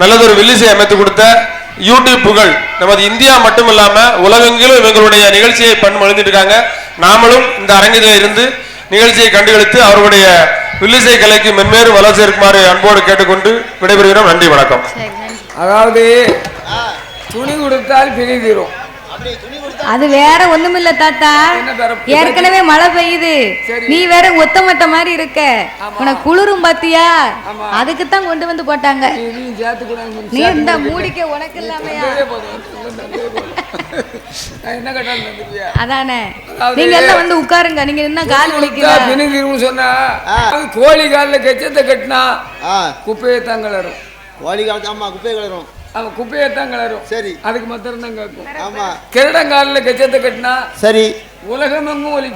நல்லதொரு வில்லிசை அமைத்து கொடுத்த யூடியூப் புகழ் நமது இந்தியா மட்டும் இல்லாம உலகெங்கிலும் இவங்களுடைய நிகழ்ச்சியை பண்ண எழுதிட்டு இருக்காங்க நாமளும் இந்த அரங்கிலே இருந்து நிகழ்ச்சியை கண்டுகளித்து அவர்களுடைய வில்லிசை கலைக்கு மென்மேலும் வளர்ச்சி இருக்குமாறு அன்போடு கேட்டுக்கொண்டு விடைபெறுகிறோம். நன்றி வணக்கம். அதாவது துணி கொடுத்தால் பிணி தீரும் அது வேற ஒண்ணுமில்ல தாத்தா. என்ன வேற? ஏற்கனவே மழை பெய்யுது. நீ வேற ஒத்தமட்ட மாதிரி இருக்க. உனக்கு குளிரும் பாத்தியா? ஆமா. அதுக்கு தான் கொண்டு வந்து போட்டாங்க. நீ இந்த மூடிக்க உனக்கு இல்லாமையா? என்ன அதானே. நீங்க எல்லாம் வந்து உட்காருங்க. நீங்க இன்னும் கால் தீரும்னு சொன்னா கோழி காலில் கெச்சத்தை கட்டினா குப்பையை தான் கிளறும் கோழி காலத்து ஆமா குப்பை கிளறும் அவன் குப்பையை தான் கிளறும். சரி. அதுக்கு மாத்திரம் தான் கேட்கும். ஆமா. கிரடங்காலில் கெச்சத்தை கட்டினா சரி. உலகமெங்கும் ஒலி